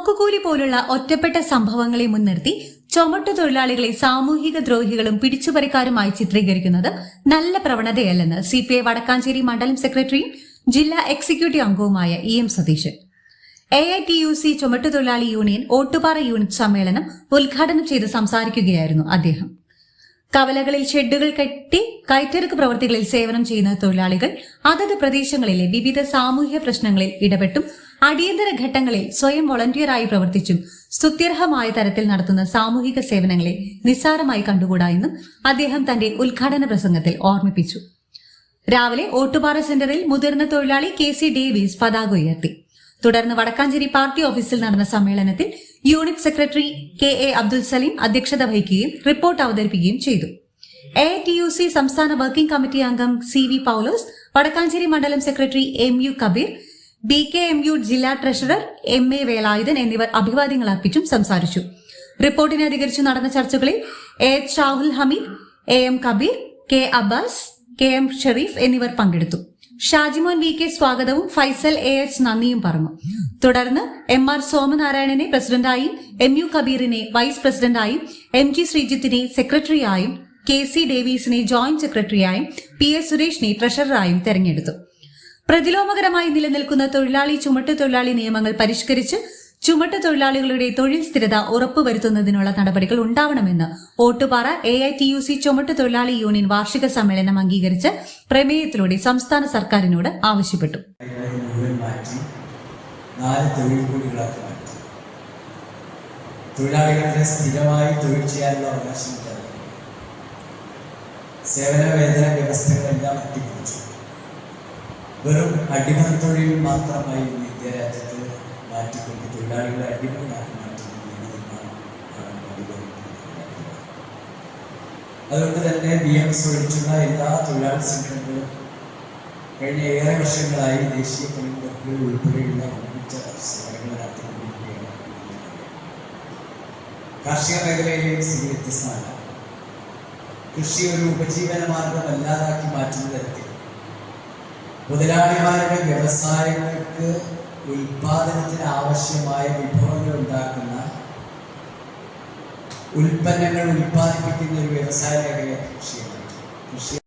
നോക്കുകൂലി പോലുള്ള ഒറ്റപ്പെട്ട സംഭവങ്ങളെ മുൻനിർത്തി ചുമട്ടു തൊഴിലാളികളെ സാമൂഹിക ദ്രോഹികളും പിടിച്ചുപറിക്കാരുമായി ചിത്രീകരിക്കുന്നത് നല്ല പ്രവണതയല്ലെന്ന് സി പി ഐ വടക്കാഞ്ചേരി മണ്ഡലം സെക്രട്ടറിയും ജില്ലാ എക്സിക്യൂട്ടീവ് അംഗവുമായ E M Satheesan. A I T U C ചുമട്ടുതൊഴിലാളി union Ottupara unit സമ്മേളനം ഉദ്ഘാടനം ചെയ്ത് സംസാരിക്കുകയായിരുന്നു അദ്ദേഹം. കവലകളിൽ ഷെഡുകൾ കെട്ടി കയറ്റിറക്ക് പ്രവൃത്തികളിൽ സേവനം ചെയ്യുന്ന തൊഴിലാളികൾ അതത് പ്രദേശങ്ങളിലെ വിവിധ സാമൂഹ്യ പ്രശ്നങ്ങളിൽ ഇടപെട്ടും അടിയന്തര ഘട്ടങ്ങളിൽ സ്വയം വോളണ്ടിയറായി പ്രവർത്തിച്ചും സ്തുത്യർഹമായ തരത്തിൽ നടത്തുന്ന സാമൂഹിക സേവനങ്ങളെ നിസ്സാരമായി കണ്ടുകൂടാ എന്നും അദ്ദേഹം തന്റെ ഉദ്ഘാടന പ്രസംഗത്തിൽ ഓർമ്മിപ്പിച്ചു. രാവിലെ ഓട്ടുപാറ സെന്ററിൽ മുതിർന്ന തൊഴിലാളി കെ സി ഡേവിസ് പതാക ഉയർത്തി. തുടർന്ന് വടക്കാഞ്ചേരി പാർട്ടി ഓഫീസിൽ നടന്ന സമ്മേളനത്തിൽ unit secretary K A Abdul Salim അധ്യക്ഷത വഹിക്കുകയും റിപ്പോർട്ട് അവതരിപ്പിക്കുകയും ചെയ്തു. എ ടി യു സി സംസ്ഥാന വർക്കിംഗ് കമ്മിറ്റി അംഗം സി വി പൌലോസ് വടക്കാഞ്ചേരി മണ്ഡലം secretary M U Kabeer B K M U ജില്ലാ ട്രഷറർ എം എ വേലായുധൻ എന്നിവർ അഭിവാദ്യങ്ങൾ അർപ്പിച്ചും സംസാരിച്ചു. റിപ്പോർട്ടിനെ അധികരിച്ചു നടന്ന ചർച്ചകളിൽ A H Shahul Hameed A M Kabeer K Abbas K M Shereef എന്നിവർ പങ്കെടുത്തു. ഷാജിമോൻ വി കെ സ്വാഗതവും ഫൈസൽ എ എച്ച് നന്ദിയും പറഞ്ഞു. തുടർന്ന് എം ആർ സോമനാരായണനെ പ്രസിഡന്റായും എം യു കബീറിനെ വൈസ് പ്രസിഡന്റായും എം ജി ശ്രീജിത്തിനെ സെക്രട്ടറിയായും കെ സി ഡേവീസിനെ ജോയിന്റ് സെക്രട്ടറിയായും പി എസ് സുരേഷിനെ ട്രഷററായും തെരഞ്ഞെടുത്തു. പ്രതിലോമകരമായി നിലനിൽക്കുന്ന തൊഴിലാളി ചുമട്ട് തൊഴിലാളി നിയമങ്ങൾ പരിഷ്കരിച്ച് ചുമട്ട് തൊഴിലാളികളുടെ തൊഴിൽ സ്ഥിരത ഉറപ്പുവരുത്തുന്നതിനുള്ള നടപടികൾ ഉണ്ടാവണമെന്ന് Ottupara A I T U C ചുമട്ട് തൊഴിലാളി യൂണിയൻ വാർഷിക സമ്മേളനം അംഗീകരിച്ച് പ്രമേയത്തിലൂടെ സംസ്ഥാന സർക്കാരിനോട് ആവശ്യപ്പെട്ടു. തൊഴിലാളികളുടെ സ്ഥിരമായി തൊഴിൽ ചെയ്യാനുള്ള അവകാശം സേവന വേതന വെട്ടിക്കുറിച്ചു വെറും അടിമ തൊഴിൽ മാത്രമായി ഇന്ത്യ രാജ്യത്ത് മാറ്റിക്കൊണ്ട് തൊഴിലാളികളെ അടിമകളാക്കി എന്നതെന്നാണ് അതുകൊണ്ട് തന്നെ ബി എം എസ് ഒഴിച്ചുള്ള എല്ലാ തൊഴിലാളി സംഘടനകളും കഴിഞ്ഞ ഏറെ വർഷങ്ങളായി ദേശീയ തൊഴിലുറപ്പുകൾ ഉൾപ്പെടെയുള്ള ഒന്നിച്ച സേവനങ്ങൾ നടത്തിക്കൊണ്ടിരിക്കുകയാണ്. കാർഷിക മേഖലയിലെ സ്ഥിതി വ്യത്യസ്തമല്ല. കൃഷി ഒരു ഉപജീവന മാർഗമല്ലാതെ മാറ്റുന്ന മുതലാളിമാരുടെ വ്യവസായങ്ങൾക്ക് ഉൽപാദനത്തിന് ആവശ്യമായ വിഭവങ്ങൾ ഉണ്ടാക്കുന്ന ഉൽപ്പന്നങ്ങൾ ഉൽപ്പാദിപ്പിക്കുന്ന ഒരു വ്യവസായ മേഖലയാണ് കൃഷിയാണ് കൃഷി